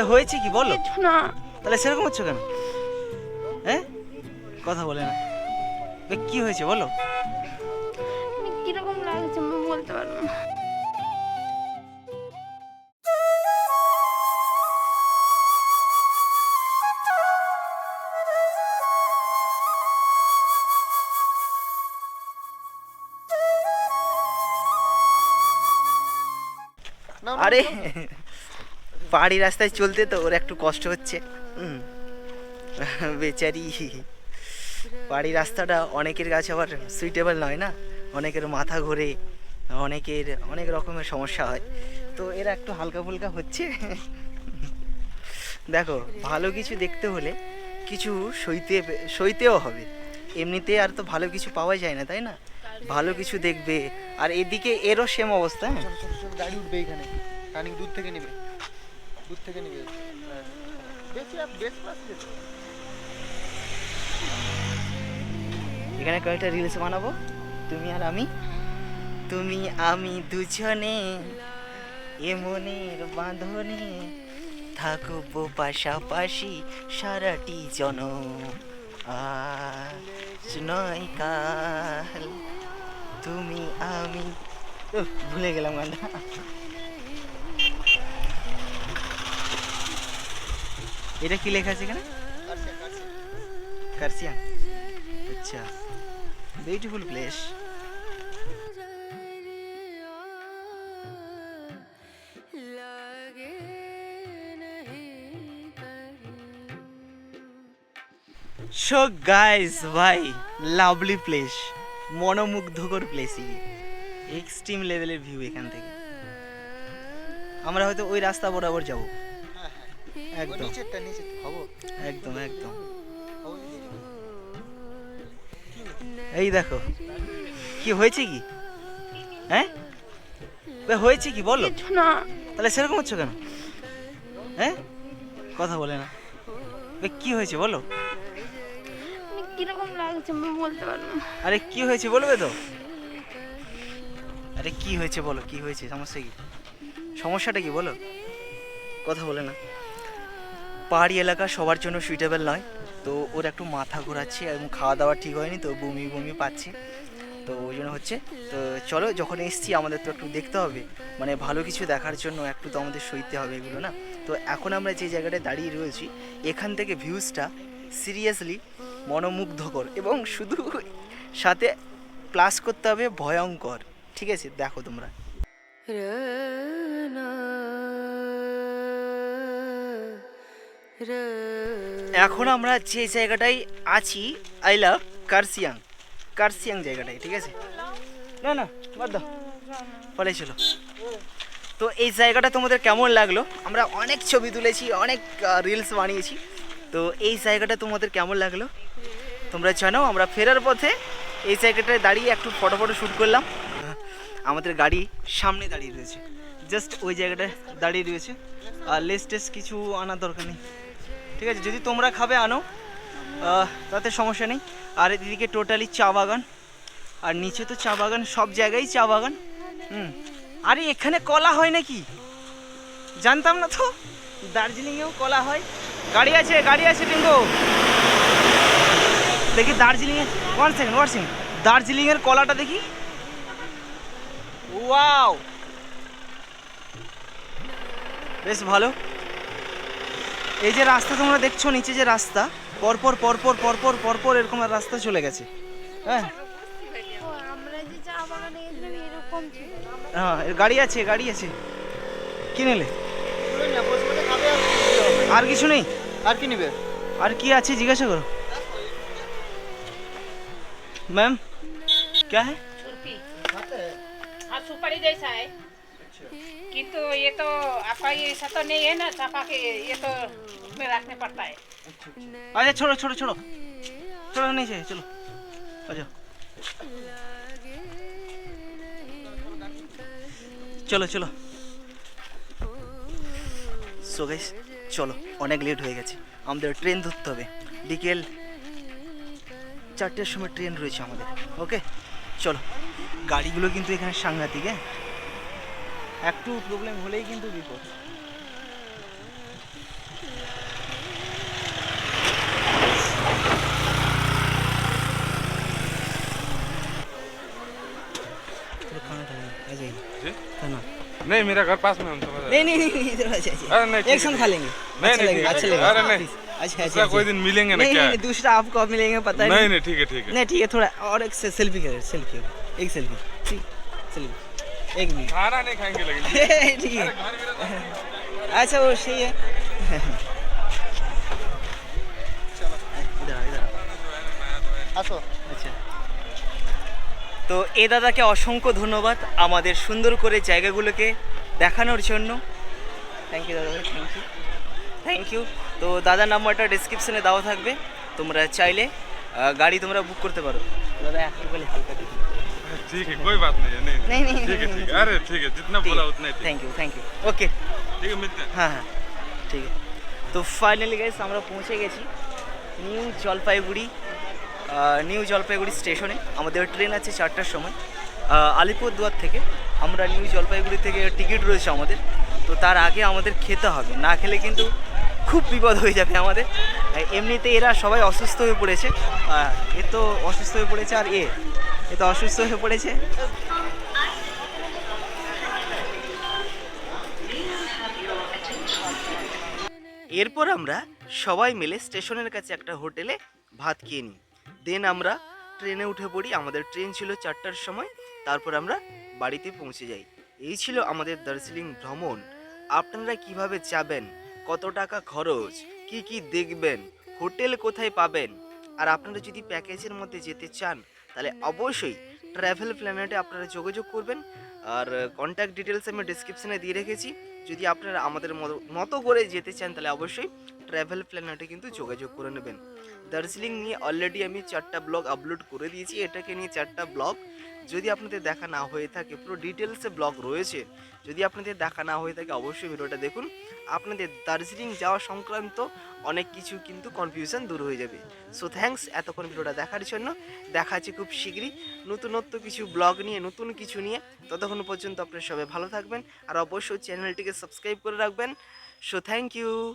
বে, হয়েছে কি? বলো। কিছু না। তাহলে সেরকম হচ্ছে কেন? হ্যাঁ? কথা বলে না। বে, কি হয়েছে বলো। মানে কীরকম লাগছে আমি বলতে পারব না। আরে পাহাড়ি রাস্তায় চলতে তো ওর একটু কষ্ট হচ্ছে। বেচারি। পাহাড়ি রাস্তাটা অনেকের কাছে আবার সুইটেবল নয় না? অনেকের মাথা ঘোরে, অনেকের অনেক রকমের সমস্যা হয়। তো এরা একটু হালকা ফুলকা হচ্ছে। দেখো, ভালো কিছু দেখতে হলে কিছু সইতে, সইতেও হবে। এমনিতে আর তো ভালো কিছু পাওয়া যায় না, তাই না? ভালো কিছু দেখবে। আর এদিকে এরও সেম অবস্থা হ্যাঁ? গাড়ি উঠবে এখানে। দূর থেকে নেবে। দূর থেকে নেবে? হ্যাঁ। বেশি আর বেশি এখানে কয়েকটা রিলস বানাবো। তুমি আর আমি। তুমি, আমি দুজনে এ মনের বাঁধনে থাকব পাশাপাশি সারাটি জন। আজ নয় কাল। তুমি, আমি ভুলে গেলাম গানটা। এটা কি লেখা আছে এখানে? কাটছে। আচ্ছা বিউটিফুল প্লেস সো গাইস ভাই লাভলি প্লেস মনোমুগ্ধকর প্লেস এক্সট্রিম লেভেলের ভিউ এখান থেকে। আমরা হয়তো ওই রাস্তা বরাবর যাব। একদম। নিচেরটা নিচে হব? একদম একদম। এই দেখো কি হয়েছে কি? হ্যাঁ? হয়েছে কি? বলো। না। তাহলে সেরকম হচ্ছে কেন? হ্যাঁ? কথা বলে না। কি হয়েছে বলো? মানে কীরকম লাগছে আমি বলতে পারব না। আরে কি হয়েছে বলবে তো? আরে কি হয়েছে বলো? কি হয়েছে? সমস্যা কি? সমস্যাটা কি বলো? কথা বলে না। পাহাড়ি এলাকা, সবার জন্য সুইটেবল নয়। তো ওর একটু মাথা ঘোরাচ্ছে এবং খাওয়া দাওয়া ঠিক হয়নি, তো বমি বমি পাচ্ছে। তো ওই জন্য হচ্ছে, তো চলো যখন এসছি আমাদের তো একটু দেখতে হবে। মানে ভালো কিছু দেখার জন্য একটু তো আমাদের সইতে হবে এগুলো, না? তো এখন আমরা যে জায়গাটায় দাঁড়িয়ে রয়েছি, এখান থেকে ভিউজটা সিরিয়াসলি মনোমুগ্ধকর এবং শুধু সাথে প্লাস করতে হবে ভয়ঙ্কর। ঠিক আছে, দেখো তোমরা। এখন আমরা যে জায়গাটায় আছি আই লাভ কার্সিয়াং কার্সিয়াং জায়গাটায়, ঠিক আছে? না না, বাদ দাও। ফলে ছিল তো এই জায়গাটা তোমাদের কেমন লাগল? আমরা অনেক ছবি তুলেছি, অনেক রিলস বানিয়েছি। তো এই জায়গাটা তোমাদের কেমন লাগল? তোমরা জানাও আমরা ফেরার পথে এই জায়গাটায় দাঁড়িয়ে একটু ফটো ফটো শ্যুট করলাম। আমাদের গাড়ি সামনে দাঁড়িয়ে রয়েছে। জাস্ট ওই জায়গাটায় দাঁড়িয়ে রয়েছে। আর লেস টেস কিছু আনার দরকার নেই। ঠিক আছে, যদি তোমরা খাবে, আনো। তাতে সমস্যা নেই। আর এদিকে টোটালি চা বাগান। আর নিচে তো চা বাগান, সব জায়গায় চা বাগান। হুম। আরে, এখানে কলা হয় নাকি? জানতাম না তো। দার্জিলিংয়েও কলা হয়। গাড়ি আছে গাড়ি আছে টিঙ্গো দেখি দার্জিলিংয়ে ওয়ান সেকেন্ড ওয়ান সেকেন্ড দার্জিলিংয়ের কলাটা দেখি। ওয়াও বেশ ভালো। এই যে রাস্তা তোমরা দেখছো নিচে যে রাস্তা পরপর পরপর পরপর পরপর এরকম আর রাস্তা চলে গেছে হ্যাঁ ও, আমরা যে চা বাগানে গেছিলাম এরকম ছিল হ্যাঁ এর গাড়ি আছে গাড়ি আছে কি নিলে বলুন না, বসে বসে খাবে আর কি হবে? আর কিছু নেই আর কি নিবে আর কি আছে জিজ্ঞাসা করো मैम क्या है छुरपी খাতে हाँ सुपारी जैसा है किंतु ये तो आपका ये ऐसा तो नहीं है ना छापा के ये तो उसमें रखने पड़ता है अच्छा छोड़ो छोड़ो छोड़ो छोड़ो नहीं चाहिए चलो अच्छा চলো চলো সো গাইস চলো অনেক লেট হয়ে গেছে আমাদের ট্রেন ধরতে হবে বিকেল চারটের সময় ট্রেন রয়েছে আমাদের ওকে চলো গাড়িগুলো কিন্তু এখানে সাংঘাতিক হ্যাঁ একটু প্রবলেম হলেই কিন্তু বিপদ थोड़ा खाना खाएंगे आ जाइए जी? खाना नहीं मेरा घर पास में हम समझ रहे नहीं नहीं नहीं नहीं, इधर आ जाइए अरे नहीं, ठीक एक संग है, खा लेंगे नहीं, अच्छा नहीं, लगेगा ठीक अच्छा है। लगेगा अरे नहीं। please। अच्छा दूसरा अच्छा कोई अच्छा। दिन मिलेंगे ना नहीं क्या नहीं नहीं, दूसरा आपको अब मिलेंगे पता नहीं नहीं नहीं ठीक है ठीक है नहीं ठीक है थोड़ा और एक से सेल्फी करें सेल्फी होगा एक सेल्फी ठीक सेल्फी एक मिनट खाना नहीं खाएंगे लेकिन ठीक है अच्छा वो सही है इधर आओ, इधर आओ। আসো আচ্ছা তো এ দাদাকে অসংখ্য ধন্যবাদ আমাদের সুন্দর করে জায়গাগুলোকে দেখানোর জন্য থ্যাংক ইউ দাদা ভাই থ্যাংক ইউ থ্যাংক ইউ তো দাদার নাম্বারটা ডিসক্রিপশনে দেওয়া থাকবে তোমরা চাইলে আহ, গাড়ি তোমরা বুক করতে পারো দাদা একটু বলে হালকা দিন ठीक है कोई बात नहीं है नहीं नहीं, नहीं, ठीक है नहीं, ठीक है अरे ठीक है जितना बोला उतना ही ठीक thank you thank you okay ठीक है मिलते हैं হ্যাঁ হ্যাঁ ঠিক আছে তো ফাইনালি গাইস আমরা পৌঁছে গেছি নিউ জলপাইগুড়ি আহ, নিউ জলপাইগুড়ি স্টেশনে আমাদের ট্রেন আছে চারটার সময় আহ, আলিপুরদুয়ার থেকে আমরা নিউ জলপাইগুড়ি থেকে টিকিট রয়েছে আমাদের তো তার আগে আমাদের খেতে হবে না খেলে কিন্তু খুব বিপদ হয়ে যাবে আমাদের আহ, এমনিতে এরা সবাই অসুস্থ হয়ে পড়েছে। এ তো অসুস্থ হয়ে পড়েছে আর এ এ তো অসুস্থ হয়ে পড়েছে। এরপর আমরা সবাই মিলে স্টেশনের কাছে একটা হোটেলে ভাত খেয়ে নিই। দেন আমরা ট্রেনে উঠে পড়ি, আমাদের ট্রেন ছিল চারটার সময়, তারপর আমরা বাড়িতে পৌঁছে যাই। এই ছিল আমাদের দার্জিলিং ভ্রমণ। আপনারা কীভাবে যাবেন? কত টাকা খরচ? কি কি দেখবেন, হোটেল কোথায় পাবেন, আর আপনারা যদি প্যাকেজের মধ্যে যেতে চান, তাহলে অবশ্যই ট্র্যাভেল প্ল্যানেটে আপনারা যোগাযোগ করবেন। আর কন্ট্যাক্ট ডিটেলস আমি ডিসক্রিপশনে দিয়ে রেখেছি। যদি আপনারা আমাদের মতো- করে যেতে চান, তাহলে অবশ্যই ট্র্যাভেল প্ল্যানেটে কিন্তু যোগাযোগ করে নেবেন। দার্জিলিং নিয়ে অলরেডি আমি চারটা ব্লগ আপলোড করে দিয়েছি। এটাকে নিয়ে চারটা ব্লগ যদি আপনাদের দেখা না হয়ে থাকে, পুরো ডিটেলসে ব্লগ রয়েছে। যদি আপনাদের দেখা না হয়ে থাকে, অবশ্যই ভিডিওটা দেখুন। আপনাদের দার্জিলিং যাওয়া সংক্রান্ত অনেক কিছু কিন্তু কনফিউশন দূর হয়ে যাবে। সো থ্যাঙ্কস এতক্ষণ ভিডিওটা দেখার জন্য। দেখা খুব শীঘ্রই নতুনত্ব কিছু ব্লগ নিয়ে, নতুন কিছু নিয়ে। ততক্ষণ পর্যন্ত আপনারা সবাই ভালো থাকবেন। আর অবশ্যই চ্যানেলটিকে সাবস্ক্রাইব করে রাখবেন। So thank you